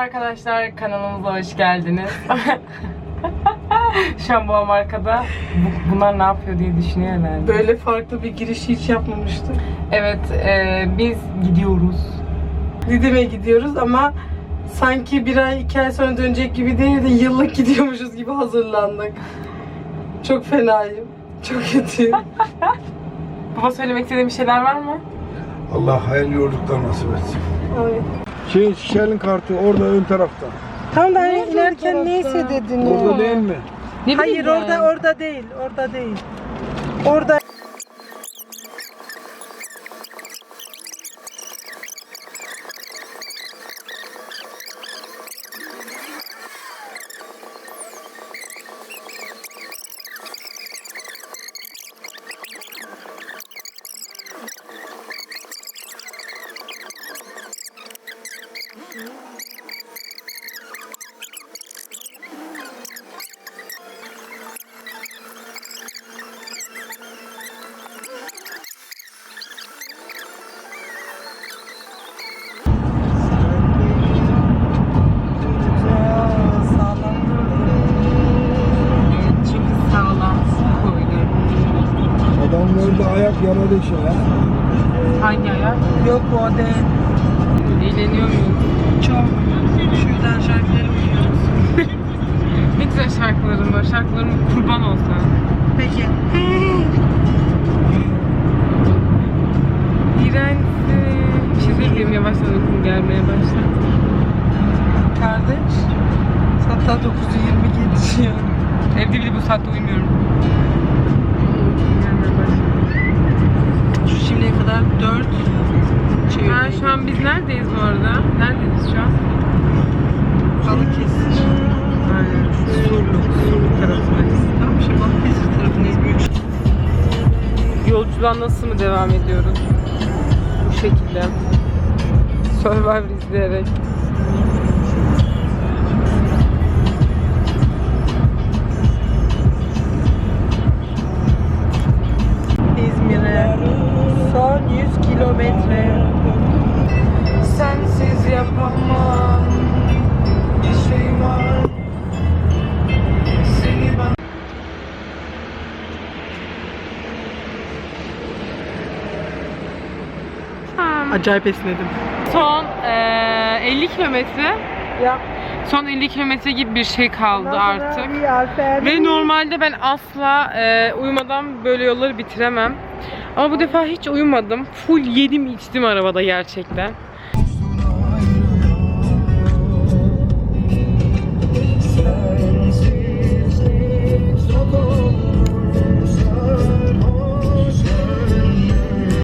arkadaşlar kanalımıza hoş geldiniz. Şu an bu- bunlar ne yapıyor diye düşünüyor herhalde. Böyle farklı bir giriş hiç yapmamıştım. Evet e, biz gidiyoruz. Didim'e gidiyoruz ama sanki bir ay iki ay sonra dönecek gibi değil de yıllık gidiyormuşuz gibi hazırlandık. Çok fenayım. Çok kötüyüm. Baba söylemek istediğin bir şeyler var mı? Allah hayırlı yolculuklar nasip etsin. Ay. Şey, şişenin kartı orada ön tarafta. Tam da hani inerken neyse dedin. Orada değil mi? Ne Hayır bileyim orada orada değil. Orada değil. Orada ayak yaralı şey ha. Hangi ayak? yok o değil. Eğleniyor muyum? Çok. Şuradan şarkıları biliyoruz. Ne güzel şarkılarım var. Şarkılarım kurban olsa. Peki. İğrençsin. Bir şey söyleyeyim yavaştan uykum gelmeye başladı. Kardeş. Hatta 9'u 20 geçiyor. Evde bile bu saatte uyumuyorum. 4 şey Ha, şu an biz neredeyiz bu arada? Neredeyiz şu an? Balıkesir. Aynen. Surluk. Surluk tarafındayız. Tamam şimdi Balıkesir tarafındayız. Büyük Yolculuğa nasıl mı devam ediyoruz? Bu şekilde. Survivor izleyerek. Yapamam. Bir şey var. Seni ben... Acayip esnedim. Son eee, 50 kilometre. Ya. Son 50 kilometre gibi bir şey kaldı artık. Ve Ve normalde ben asla e, uyumadan böyle yolları bitiremem. Ama bu defa hiç uyumadım. Full yedim içtim arabada gerçekten.